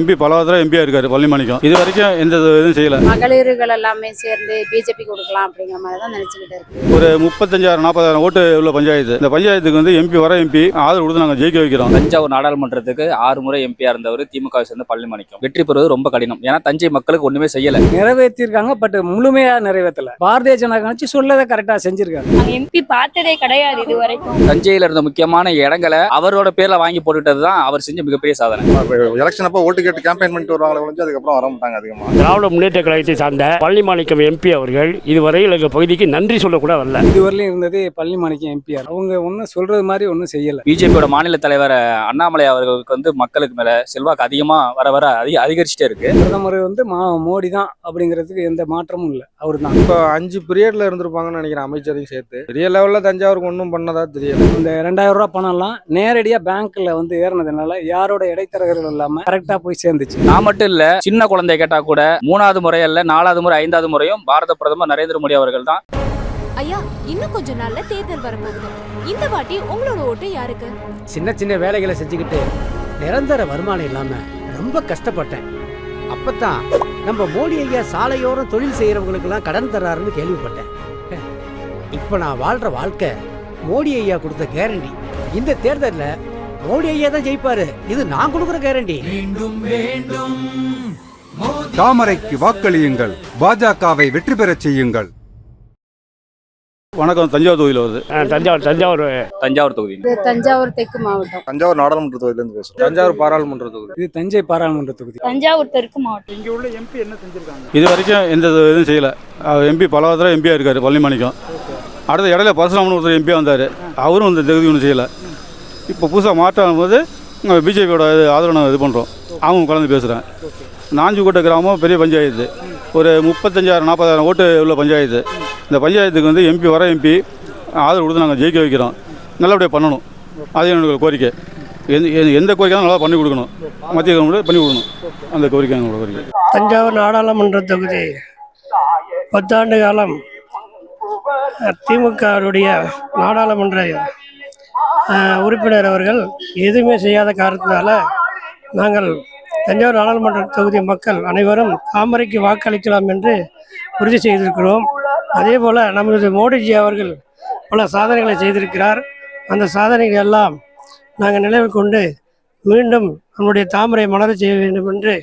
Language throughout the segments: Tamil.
எம்பி பல தடவை எம்பியா இருக்காரு பள்ளிமணிக்கம் இது வரைக்கும் எந்த இதுவும் செய்யல. மகளிர்கள் எல்லாமே சேர்ந்து பிஜேபி கொடுக்கலாம் அப்படிங்கிற மாதிரி தான் நினச்சிக்கிட்டு இருக்கு. ஒரு முப்பத்தஞ்சாயிரம் நாற்பதாயிரம் ஓட்டு உள்ள பஞ்சாயத்து. இந்த பஞ்சாயத்துக்கு வந்து எம்பி வர எம்பி ஆதரவு கொடுத்து நாங்கள் ஜெயிக்க வைக்கிறோம். தஞ்சாவூர் நாடாளுமன்றத்துக்கு ஆறு முறை எம்பியா இருந்தவர் திமுக சேர்ந்து பள்ளி மணிக்கும். வெற்றி பெறுவது ரொம்ப கடினம். ஏன்னா தஞ்சை மக்களுக்கு ஒண்ணுமே செய்யல. நிறைவேற்றிருக்காங்க பட் முழுமையா நிறைவேற்றல. பாரதிய ஜனதா கட்சி சொல்லதை கரெக்டா செஞ்சிருக்காங்க. எம்பி பார்த்ததே கிடையாது இது வரைக்கும். தஞ்சையில இருந்த முக்கியமான இடங்களை அவரோட பேர்ல வாங்கி போட்டுட்டது தான் அவர் செஞ்ச மிகப்பெரிய சாதனை. எலெக்ஷன் அப்போ ஓட்டு கேட்டு கேம்பெயின் பண்ணிட்டு வருவாங்களே ஒழிஞ்சு அதுக்கப்புறம் வர மாட்டாங்க அதிகமாக திராவிட முன்னேற்ற கழகத்தை சார்ந்த பள்ளிமாணிக்கம் எம்பி அவர்கள் இதுவரையில் எங்கள் பகுதிக்கு நன்றி சொல்லக்கூட வரல. இதுவரையிலும் இருந்தது பள்ளி மாணிக்கம் எம்பிஆர் அவங்க ஒன்றும் சொல்றது மாதிரி ஒன்றும் செய்யல. பிஜேபியோட மாநில தலைவர் அண்ணாமலை அவர்களுக்கு வந்து மக்களுக்கு மேல செல்வாக்கு அதிகமா வர வர அதிக அதிகரிச்சுட்டே இருக்கு. பிரதமர் வந்து மா மோடி தான் அப்படிங்கிறதுக்கு எந்த மாற்றமும் இல்லை. அவர் தான். இப்போ அஞ்சு பீரியட்ல இருந்திருப்பாங்கன்னு நினைக்கிறேன் அமைச்சரையும் சேர்த்து. பெரிய லெவல்ல தஞ்சாவூருக்கு ஒன்றும் பண்ணதா தெரியல இந்த ரெண்டாயிரம் ரூபாய் பணம்லாம் நேரடியா பேங்க்ல வந்து ஏறினதுனால யாரோட இடைத்தரகர்கள் இல்லாம கரெக்டா போய் சேர்ந்துச்சு. நான் மட்டும் இல்ல சின்ன குழந்தை கேட்டா கூட மூணாவது முறை அல்ல நாலாவது முறை ஐந்தாவது முறையும் பாரத பிரதமர் நரேந்திர மோடி அவர்கள் தான். ஐயா இன்னும் கொஞ்ச நாள்ல தேர்தல் வரப்போகுது. இந்த வாட்டி உங்களோட ஓட்டு யாருக்கு? சின்ன சின்ன வேலைகளை செஞ்சுக்கிட்டு நிரந்தர வருமானம் இல்லாம ரொம்ப கஷ்டப்பட்டேன். அப்பதான் நம்ம மோடி ஐயா சாலையோரம் தொழில் செய்யறவங்களுக்கெல்லாம் கடன் தர்றாருன்னு கேள்விப்பட்டேன். இப்ப நான் வாழ்ற வாழ்க்கை மோடி ஐயா கொடுத்த கேரண்டி இந்த தேர்தல்ல மோடி ஐயா தான் ஜெயிப்பாரு. இது நான் கொடுக்குற கேரண்டி தாமரைக்கு வாக்களியுங்கள். பாஜகவை வெற்றி பெறச் செய்யுங்கள். வணக்கம் தஞ்சாவூர் தொகுதியில் வருது. தஞ்சாவூர் தஞ்சாவூர். தஞ்சாவூர் தொகுதி. தஞ்சாவூர் தெற்கு மாவட்டம். தஞ்சாவூர் நாடாளுமன்ற தொகுதியிலேருந்து பேசுகிறோம் தஞ்சாவூர் பாராளுமன்ற தொகுதி. இது தஞ்சை பாராளுமன்ற தொகுதி. தஞ்சாவூர் தெற்கு மாவட்டம். இங்கே உள்ள எம்பி என்ன செஞ்சிருக்காங்க? இது வரைக்கும் எந்த இதுவும் செய்யல. எம்பி பல தடவை எம்பியா இருக்காரு பள்ளிமணிக்கம் அடுத்த இடையில பரசுராமன் ஒருத்தர் எம்பியா வந்தார். அவரும் இந்த தொகுதி ஒன்றும் செய்யல. இப்போ புதுசாக மாற்றம் போது பிஜேபியோட ஆதரவு நாங்கள் இது பண்ணுறோம் அவங்க கலந்து பேசுகிறேன் நாஞ்சிக்கோட்டை கிராமம் பெரிய பஞ்சாயத்து. ஒரு முப்பத்தஞ்சாயிரம் நாற்பதாயிரம் ஓட்டு உள்ள பஞ்சாயத்து. இந்த பஞ்சாயத்துக்கு வந்து எம்பி வர எம்பி ஆதரவு கொடுத்து நாங்கள் ஜெயிக்க வைக்கிறோம். நல்லபடியாக பண்ணணும். அது எங்களுக்கு கோரிக்கை. எந்த எந்த- எந்த கோரிக்கையும் நல்லா பண்ணி கொடுக்கணும். மத்திய கவர்மெண்ட் பண்ணி கொடுக்கணும். அந்த கோரிக்கை எங்களோட கோரிக்கை. தஞ்சாவூர் நாடாளுமன்ற தொகுதி. பத்தாண்டு காலம் திமுகவுடைய நாடாளுமன்ற உறுப்பினர் அவர்கள் எதுவுமே செய்யாத காரணத்தினால நாங்கள் தஞ்சாவூர் நாடாளுமன்ற தொகுதி மக்கள் அனைவரும் தாமரைக்கு வாக்களிக்கலாம் என்று உறுதி செய்திருக்கிறோம். அதே போல் நமது மோடிஜி அவர்கள் பல சாதனைகளை செய்திருக்கிறார். அந்த சாதனைகள் எல்லாம் நாங்கள் நினைவில் கொண்டு மீண்டும் நம்முடைய தாமரை மலரச் செய்ய வேண்டும் என்று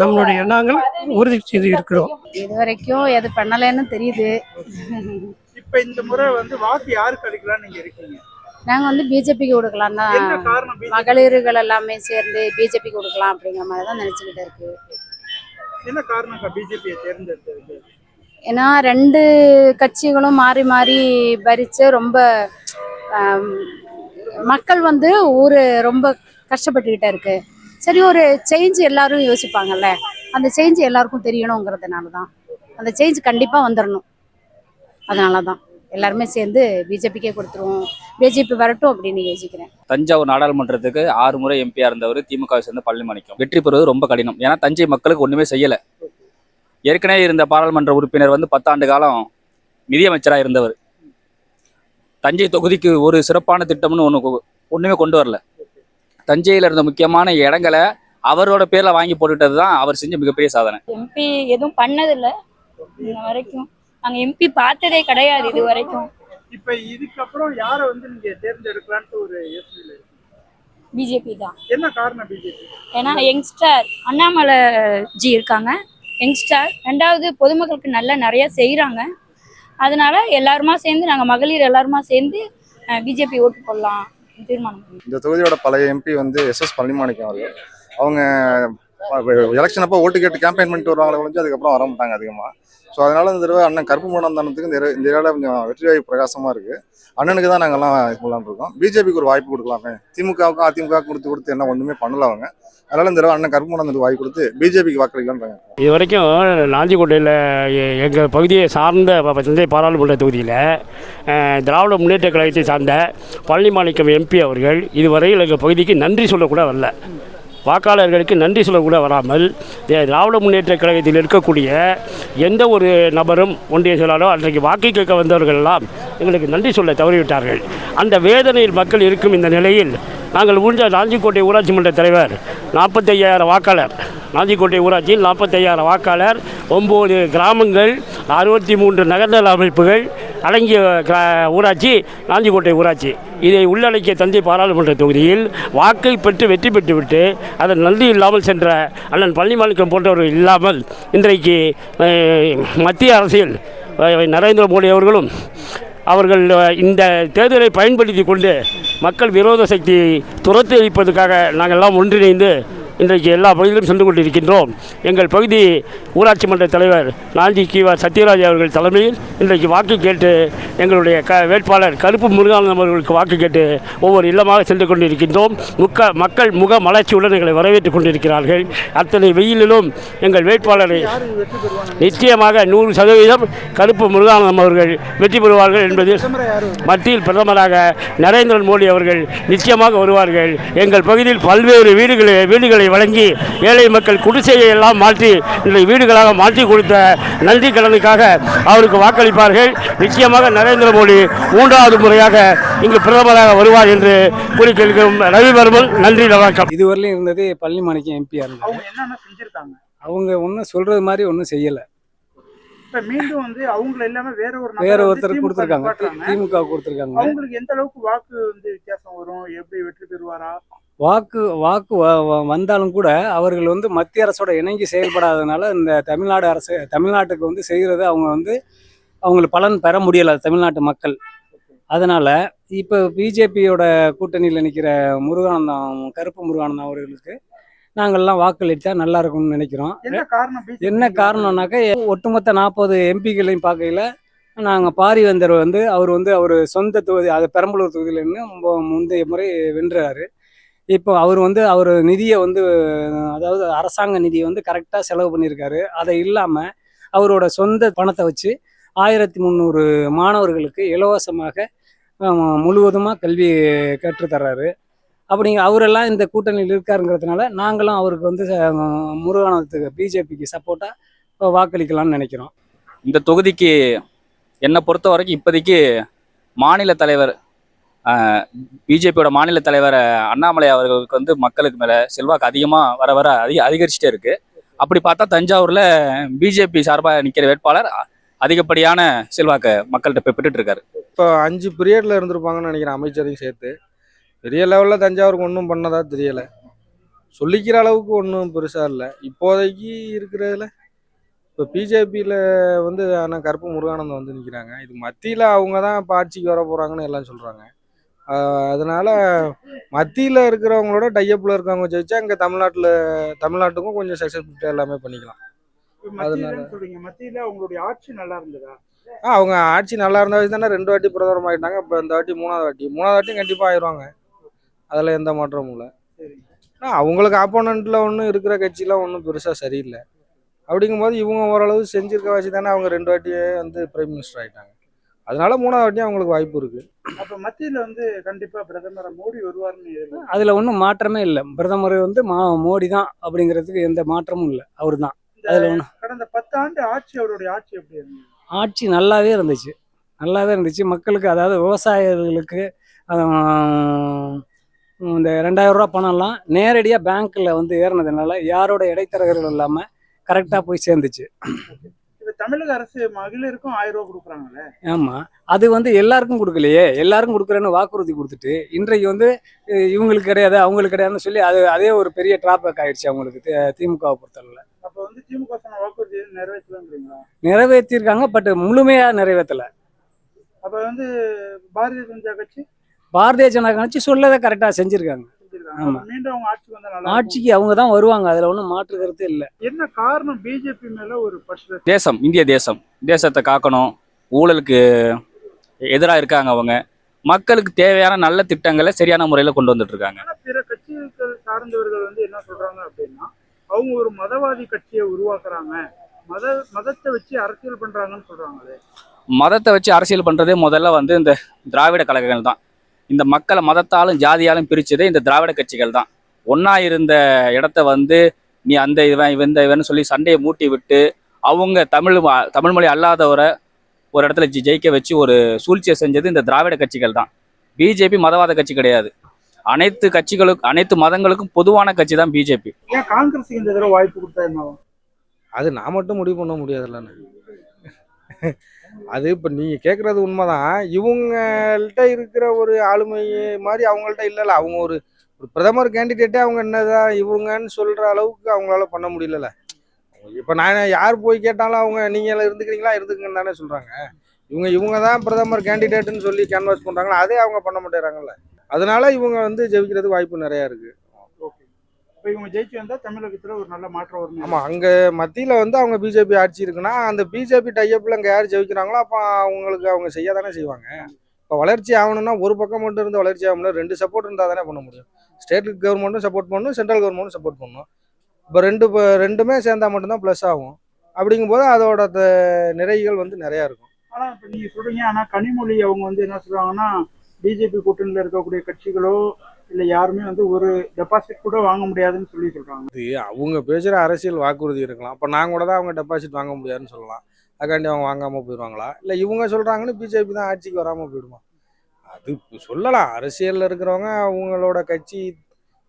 நம்மளுடைய எண்ணங்கள் உறுதி செய்து இருக்கிறோம் இது வரைக்கும் எது பண்ணலைன்னு தெரியுது. இப்போ இந்த முறை வந்து வாக்கு யாருக்கு அளிக்கலாம்னு நீங்க இருக்கீங்க? நாங்கள் வந்து பிஜேபிக்கு கொடுக்கலாம் தான்? மகளிர்கள் எல்லாமே சேர்ந்து பிஜேபி கொடுக்கலாம் அப்படிங்கிற மாதிரி தான் நினச்சிக்கிட்டு இருக்கு. என்ன காரணம் பிஜேபியை தேர்ந்தெடுத்ததுக்கு? ஏன்னா ரெண்டு கட்சிகளும் மாறி மாறி பறித்து ரொம்ப மக்கள் வந்து ஊர் ரொம்ப கஷ்டப்பட்டுக்கிட்டே இருக்கு. சரி ஒரு சேஞ்ச் எல்லாரும் யோசிப்பாங்கல்ல. அந்த சேஞ்ச் எல்லாருக்கும் தெரியணுங்கிறதுனால தான். அந்த சேஞ்ச் கண்டிப்பாக வந்துடணும் அதனால தான். எல்லாருமே சேர்ந்து பிஜேபிக்கே கொடுத்துருவோம். பிஜேபி வரட்டும் அப்படின்னு யோசிக்கிறேன். தஞ்சாவூர் நாடாளுமன்றத்துக்கு ஆறு முறை எம்பியா இருந்தவர் திமுக சேர்ந்த பள்ளி மணிக்கும். வெற்றி பெறுவது ரொம்ப கடினம். ஏன்னா தஞ்சை மக்களுக்கு ஒண்ணுமே செய்யல. ஏற்கனவே இருந்த பாராளுமன்ற உறுப்பினர் வந்து பத்தாண்டு காலம் நிதியமைச்சராக இருந்தவர். தஞ்சை தொகுதிக்கு ஒரு சிறப்பான திட்டம்னு ஒன்று ஒன்றுமே கொண்டு வரல. தஞ்சையில் இருந்த முக்கியமான இடங்களை அவரோட பேர்ல வாங்கி போட்டுட்டது தான் அவர் செஞ்ச மிகப்பெரிய சாதனை. எம்பி எதுவும் பண்ணதில்ல. இன்ன வரைக்கும் நாங்க எம்பி பார்த்ததே கிடையாது இது வரைக்கும். இப்போ இதுக்கப்புறம் யாரை வந்து நீங்க தேர்ந்தெடுக்கலான்ட்டு ஒரு யோசனையில் பிஜேபி தான். என்ன காரணம் பிஜேபி ஏன்னா யங்ஸ்டர் அண்ணாமலை ஜி இருக்காங்க. யங்ஸ்டர் ரெண்டாவது பொதுமக்களுக்கு நல்லா நிறைய செய்கிறாங்க அதனால எல்லாருமா சேர்ந்து நாங்கள் மகளிர் எல்லாருமா சேர்ந்து பிஜேபி ஓட்டு போடலாம். தீர்மானம். இந்த தொகுதியோட பழைய எம்பி வந்து எஸ் எஸ் பழனிமாணிக்கம் அவர்கள். அவங்க எலெக்ஷன் அப்போ ஓட்டு கேட்டு கேம்பெயின் பண்ணிட்டு வருவாங்களே ஒழிஞ்சு அதுக்கப்புறம் வர மாட்டாங்க அதிகமாக ஸோ அதனால இந்த தடவை அண்ணன் கருப்பு மூடந்தானத்துக்கு இந்த இந்த ஏரியாவில் கொஞ்சம் வெற்றி வாய்ப்பு பிரகாசமாக இருக்குது அண்ணனுக்கு தான் நாங்கள்லாம் இது இருக்கோம். பிஜேபிக்கு ஒரு வாய்ப்பு கொடுக்கலாமே. திமுகவுக்கும் அதிமுக கொடுத்து கொடுத்து என்ன ஒன்றுமே பண்ணல அவங்க. அதனால இந்த தடவை அண்ணன் கருப்பு மூடந்தனுக்கு வாய்ப்பு கொடுத்து பிஜேபிக்கு வாக்களிக்கலாம்ன்றாங்க இது வரைக்கும் நாஞ்சிக்கோட்டையில் எங்கள் பகுதியை சார்ந்த தஞ்சை பாராளுமன்ற தொகுதியில் திராவிட முன்னேற்ற கழகத்தை சார்ந்த பழனிமாணிக்கம் எம்பி அவர்கள் இதுவரையில் எங்கள் பகுதிக்கு நன்றி சொல்லக்கூட வரல. வாக்காளர்களுக்கு நன்றி சொல்லக்கூட வராமல் திராவிட முன்னேற்ற கழகத்தில் இருக்கக்கூடிய எந்த ஒரு நபரும் ஒன்றிய செயலாளரோ அன்றைக்கு வாக்கு கேட்க வந்தவர்கள் எல்லாம் எங்களுக்கு நன்றி சொல்ல தவறிவிட்டார்கள். அந்த வேதனையில் மக்கள் இருக்கும் இந்த நிலையில் நாங்கள் ஊஞ்ச ராஞ்சிக்கோட்டை ஊராட்சி மன்ற தலைவர் நாற்பத்தையாயிரம் வாக்காளர். நாஞ்சிக்கோட்டை ஊராட்சியில் நாற்பத்தையாயிரம் வாக்காளர் ஒம்பது கிராமங்கள் அறுபத்தி மூன்று நகர்நல அமைப்புகள் அடங்கிய ஊராட்சி நாஞ்சிக்கோட்டை ஊராட்சி. இதை உள்ளடக்கிய தஞ்சை பாராளுமன்ற தொகுதியில் வாக்கை பெற்று வெற்றி பெற்றுவிட்டு அதன் நன்றி இல்லாமல் சென்ற அண்ணன் பள்ளிமாணிக்கம் போன்றவர்கள் இல்லாமல் இன்றைக்கு மத்திய அரசியல் நரேந்திர மோடி அவர்களும் அவர்கள் இந்த தேர்தலை பயன்படுத்தி கொண்டு மக்கள் விரோத சக்தியை துரத்தி அளிப்பதற்காக நாங்கள் எல்லாம் ஒன்றிணைந்து இன்றைக்கு எல்லா பகுதியிலும் சென்று கொண்டிருக்கின்றோம். எங்கள் பகுதி ஊராட்சி மன்ற தலைவர் நாஞ்சி கிவா சத்யராஜ் அவர்கள் தலைமையில் இன்றைக்கு வாக்கு கேட்டு எங்களுடைய க வேட்பாளர் கருப்பு முருகானந்தம் அவர்களுக்கு வாக்கு கேட்டு ஒவ்வொரு இல்லமாக சென்று கொண்டிருக்கின்றோம். முக்க மக்கள் முக மலர்ச்சியுடன் எங்களை வரவேற்றுக் கொண்டிருக்கிறார்கள். அத்தனை வெயிலிலும் எங்கள் வேட்பாளரை நிச்சயமாக நூறு சதவீதம் கருப்பு முருகானந்தம் அவர்கள் வெற்றி பெறுவார்கள் என்பது மத்தியில் பிரதமராக நரேந்திரன் மோடி அவர்கள் நிச்சயமாக வருவார்கள். எங்கள் பகுதியில் பல்வேறு வீடுகளை வீடுகளை வழங்கி ஏழை மக்கள் குடிசையை எல்லாம் மாற்றி இன்றைய வீடுகளாக மாற்றி கொடுத்த நன்றி கடனுக்காக அவருக்கு வாக்களிப்பார்கள். நிச்சயமாக நரேந்திர மோடி மூன்றாவது முறையாக இங்கு பிரதமராக வருவார் என்று கூறி கேட்கிறோம். ரவிவர்மன் நன்றி வணக்கம். இதுவரையிலும் இருந்தது பள்ளி மாணிக்கம் எம்பியாக இருந்தாங்க அவங்க என்னென்ன செஞ்சிருக்காங்க? அவங்க ஒன்றும் சொல்கிறது மாதிரி ஒன்றும் செய்யலை. மீண்டும் வந்து அவங்கள எல்லாமே வேற ஒரு வேற ஒருத்தர் கொடுத்துருக்காங்க. திமுக கொடுத்துருக்காங்க. அவங்களுக்கு எந்த அளவுக்கு வாக்கு வந்து வித்தியாசம் வரும்? எப்படி வெற்றி பெறுவாரா? வாக்கு வாக்கு வந்தாலும் கூட அவர்கள் வந்து மத்திய அரசோட இணங்கி செயல்படாததுனால இந்த தமிழ்நாடு அரசு தமிழ்நாட்டுக்கு வந்து செய்கிறது அவங்க வந்து அவங்களுக்கு பலன் பெற முடியலை தமிழ்நாட்டு மக்கள். அதனால் இப்போ பிஜேபியோட கூட்டணியில் நிற்கிற முருகானந்தம் கருப்பு முருகானந்தம் அவர்களுக்கு நாங்கள்லாம் வாக்களித்தா நல்லா இருக்கும்னு நினைக்கிறோம். என்ன காரணம் BJP என்ன காரணம்னாக்கா ஒட்டுமொத்த நாற்பது எம்பிக்களையும் பார்க்கையில் நாங்கள் பாரிவேந்தர் வந்து அவர் வந்து அவர் சொந்த தொகுதி அது பெரம்பலூர் தொகுதியிலேருந்து முந்தைய முறை வென்றாரு. இப்போ அவர் வந்து அவர் நிதியை வந்து அதாவது அரசாங்க நிதியை வந்து கரெக்டாக செலவு பண்ணியிருக்காரு. அதை இல்லாமல் அவரோட சொந்த பணத்தை வச்சு ஆயிரத்தி முந்நூறு மாணவர்களுக்கு இலவசமாக முழுவதுமாக கல்வி கற்றுத்தர்றாரு அப்படிங்க அவரெல்லாம் இந்த கூட்டணியில் இருக்காருங்கிறதுனால நாங்களும் அவருக்கு வந்து முருகானந்தத்துக்கு பிஜேபிக்கு சப்போர்ட்டாக வாக்களிக்கலாம்னு நினைக்கிறோம். இந்த தொகுதிக்கு என்னை பொறுத்த வரைக்கும் இப்போதைக்கு மாநில தலைவர் பிஜேபியோட மாநில தலைவர் அண்ணாமலை அவர்களுக்கு வந்து மக்களுக்கு மேலே செல்வாக்கு அதிகமாக வர வர அதிக அதிகரிச்சுட்டே இருக்கு. அப்படி பார்த்தா தஞ்சாவூரில் பிஜேபி சார்பாக நிற்கிற வேட்பாளர் அதிகப்படியான செல்வாக்கை மக்கள்கிட்ட போய் பெற்றுட்டு இருக்காரு இப்போ அஞ்சு பீரியடில் இருந்திருப்பாங்கன்னு நினைக்கிறேன் அமைச்சரையும் சேர்த்து. பெரிய லெவலில் தஞ்சாவூருக்கு ஒன்றும் பண்ணதா தெரியலை. சொல்லிக்கிற அளவுக்கு ஒன்றும் பெருசாக இல்லை. இப்போதைக்கு இருக்கிறதுல இப்போ பிஜேபியில் வந்து ஆனால் கருப்பு முருகானந்தம் வந்து நிற்கிறாங்க இது மத்தியில் அவங்க தான் இப்போ ஆட்சிக்கு வர போகிறாங்கன்னு எல்லாம் சொல்கிறாங்க அதனால மத்தியில் இருக்கிறவங்களோட டைஅப்பில் இருக்கவங்க ஜெயிச்சா இங்கே தமிழ்நாட்டில் தமிழ்நாட்டுக்கும் கொஞ்சம் சக்ஸஸ்ஃபுல்லாக எல்லாமே பண்ணிக்கலாம். சொல்றீங்க? மத்தியில அவங்களுடைய ஆட்சி நல்லா இருந்ததா? ஆ அவங்க ஆட்சி நல்லா இருந்த வச்சு தானே ரெண்டு வாட்டி பிரதமர் ஆகிட்டாங்க இப்போ இந்த வாட்டி மூணாவது வாட்டி. மூணாவது வாட்டியும் கண்டிப்பாக ஆயிடுவாங்க அதில் எந்த மாற்றமும் இல்லை. சரி ஆ அவங்களுக்கு ஆப்போனண்ட்டில் ஒன்றும் இருக்கிற கட்சிலாம் ஒன்றும் பெருசாக சரியில்லை. அப்படிங்கும்போது இவங்க ஓரளவு செஞ்சிருக்க வச்சு தானே அவங்க ரெண்டு வாட்டியே வந்து பிரைம் மினிஸ்டர் ஆகிட்டாங்க அதனால மூணாவது வாட்டியும் அவங்களுக்கு வாய்ப்பு இருக்குது அப்ப மத்தியில வந்து கண்டிப்பா பிரதமர் மோடி வருவார்னு. அதில் ஒன்றும் மாற்றமே இல்லை. பிரதமர் வந்து மா மோடி தான் அப்படிங்கிறதுக்கு எந்த மாற்றமும் இல்லை. அவர் தான். அதில் ஒன்றும் கடந்த பத்து ஆண்டு ஆட்சி அவருடைய ஆட்சி எப்படி இருந்தது? ஆட்சி நல்லாவே இருந்துச்சு. நல்லாவே இருந்துச்சு. மக்களுக்கு அதாவது விவசாயிகளுக்கு இந்த ரெண்டாயிரம் ரூபா பணம்லாம் நேரடியாக பேங்க்கில் வந்து ஏறினதுனால யாரோட இடைத்தரகர்கள் இல்லாமல் கரெக்டாக போய் சேர்ந்துச்சு. தமிழக அரசு மகளிருக்கும் ஆயிரம் ரூபாய் கொடுக்குறாங்கல்ல. ஆமாம் அது வந்து எல்லாருக்கும் கொடுக்கலையே. எல்லாருக்கும் கொடுக்குறேன்னு வாக்குறுதி கொடுத்துட்டு இன்றைக்கு வந்து இவங்களுக்கு கிடையாது அவங்களுக்கு கிடையாதுன்னு சொல்லி அது அதே ஒரு பெரிய டிராபேக் ஆயிடுச்சு அவங்களுக்கு திமுகவை பொறுத்தளவில். அப்ப வந்து திமுக சொன்ன வாக்குறுதி நிறைவேற்றலங்கிறீங்களா நிறைவேற்றியிருக்காங்க பட் முழுமையாக நிறைவேற்றலை. அப்ப வந்து பாரதிய ஜனதா கட்சி? பாரதிய ஜனதா கட்சி சொல்லதை கரெக்டாக செஞ்சுருக்காங்க. செஞ்சிருக்காங்க ஆமா. அப்ப மீண்டும் அவங்க ஆட்சி வந்தா. ஆட்சிக்கு அவங்க தான் வருவாங்க. அதில் ஒன்றும் மாற்று கருத்து இல்லை. என்ன காரணம் பிஜேபி மேல ஒரு பற்று தேசம் இந்திய தேசம். தேசத்தை காக்கணும். ஊழலுக்கு எதிராக இருக்காங்க அவங்க. மக்களுக்கு தேவையான நல்ல திட்டங்களை சரியான முறையில் கொண்டு வந்துட்டு இருக்காங்க. பிற கட்சிகள் சார்ந்தவர்கள் வந்து என்ன சொல்றாங்க அப்படின்னா அவங்க ஒரு மதவாதி கட்சியை உருவாக்குறாங்க. மத மதத்தை வச்சு அரசியல் பண்றாங்கன்னு சொல்றாங்களே. மதத்தை வச்சு அரசியல் பண்ணுறதே முதல்ல வந்து இந்த திராவிட கழகங்கள் தான் இந்த மக்களை மதத்தாலும் ஜாதியாலும் பிரிச்சதே இந்த திராவிட கட்சிகள் தான். ஒன்றா இருந்த இடத்த வந்து நீ அந்த இவன் இவன் இந்த இவன் சொல்லி சண்டையை மூட்டி விட்டு அவங்க தமிழ் வ- தமிழ் மொழி அல்லாதவரை ஒரு இடத்துல ஜெ- ஜெயிக்க வச்சு ஒரு சூழ்ச்சியை செஞ்சது இந்த திராவிட கட்சிகள் தான். பிஜேபி மதவாத கட்சி கிடையாது. அனைத்து கட்சிகளுக்கும் அனைத்து மதங்களுக்கும் பொதுவான கட்சி தான் பிஜேபி. ஏன் காங்கிரஸுக்கு இந்த தடவை வாய்ப்பு கொடுத்தா? அது நான் மட்டும் முடிவு பண்ண முடியாதுல்லண்ணே. அது இப்போ நீங்கள் கேட்குறது உண்மைதான். இவங்கள்ட்ட இருக்கிற ஒரு ஆளுமை மாதிரி அவங்கள்ட்ட இல்லைல்ல. அவங்க ஒரு ஒரு பிரதமர் கேண்டிடேட்டே அவங்க என்னதான் இவங்கன்னு சொல்கிற அளவுக்கு அவங்களால பண்ண முடியலல்ல. இப்போ நான் யார் போய் கேட்டாலும் அவங்க நீங்கள் இருந்துக்கிறீங்களா? இருந்துக்குங்கன்னு தானே சொல்கிறாங்க இவங்க இவங்க தான் பிரதமர் கேண்டிடேட்டுன்னு சொல்லி கேன்வாஸ் பண்ணுறாங்களா அதே அவங்க பண்ண மாட்டேறாங்கல்ல. அதனால இவங்க வந்து ஜெயிக்கிறது வாய்ப்பு நிறையா இருக்குது இப்ப இவங்க ஜெயிச்சு வந்தா தமிழகத்துல ஒரு நல்ல மாற்றம் வரும் ஆமாம் அங்கே மத்தியில் வந்து அவங்க பிஜேபி ஆட்சி இருக்குன்னா அந்த பிஜேபி டைப்பில் அங்கே யார் ஜெயிக்கிறாங்களோ அப்போ அவங்களுக்கு அவங்க செய்ய தானே செய்வாங்க. இப்போ வளர்ச்சி ஆகணும்னா ஒரு பக்கம் மட்டும் இருந்து வளர்ச்சி ஆகணும்னா ரெண்டு சப்போர்ட் இருந்தால் தானே பண்ண முடியும். ஸ்டேட் கவர்மெண்ட்டும் சப்போர்ட் பண்ணணும் சென்ட்ரல் கவர்மெண்ட்டும் சப்போர்ட் பண்ணணும். இப்போ ரெண்டு இப்போ ரெண்டுமே சேர்ந்தா மட்டும்தான் ப்ளஸ் ஆகும். அப்படிங்கும்போது அதோட நிறைகள் வந்து நிறையா இருக்கும். ஆனா இப்ப நீங்க சொல்றீங்க ஆனா கனிமொழி அவங்க வந்து என்ன சொல்றாங்கன்னா பிஜேபி கூட்டணியில இருக்கக்கூடிய கட்சிகளோ இல்ல யாருமே வந்து ஒரு டெபாசிட் கூட வாங்க முடியாதுன்னு சொல்லி சொல்றாங்க. இது அவங்க பேசுகிற அரசியல் வாக்குறுதி இருக்கலாம். அப்போ நான் கூட தான் அவங்க டெபாசிட் வாங்க முடியாதுன்னு சொல்லலாம். அதுக்காண்டி அவங்க வாங்காமல் போயிடுவாங்களா இல்லை இவங்க சொல்கிறாங்கன்னு பிஜேபி தான் ஆட்சிக்கு வராமல் போயிடுமா? அது இப்ப சொல்லலாம். அரசியலில் இருக்கிறவங்க அவங்களோட கட்சி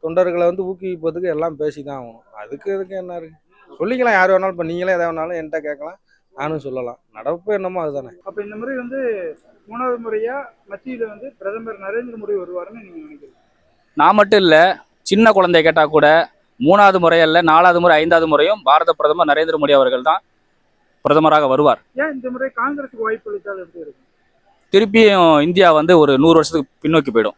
தொண்டர்களை வந்து ஊக்குவிப்பதுக்கு எல்லாம் பேசி தான் ஆகணும். அதுக்கு இதுக்கு என்ன இருக்கு? சொல்லிக்கலாம் யார் வேணாலும். இப்போ நீங்களே எதை வேணாலும் என்கிட்ட கேட்கலாம். நானும் சொல்லலாம். நடப்பு என்னமோ அதுதானே. அப்ப இந்த முறை வந்து மூணாவது முறையா மத்தியில வந்து பிரதமர் நரேந்திர மோடி வருவாருன்னு நீங்க நினைக்கிறீங்க? நான் மட்டும் இல்லை சின்ன குழந்தை கேட்டால் கூட மூணாவது முறை அல்ல நாலாவது முறை ஐந்தாவது முறையும் பாரத பிரதமர் நரேந்திர மோடி அவர்கள் தான் பிரதமராக வருவார். ஏன் இந்த முறை காங்கிரஸுக்கு வாய்ப்பு திருப்பியும் இந்தியா வந்து ஒரு நூறு வருஷத்துக்கு பின்னோக்கி போயிடும்.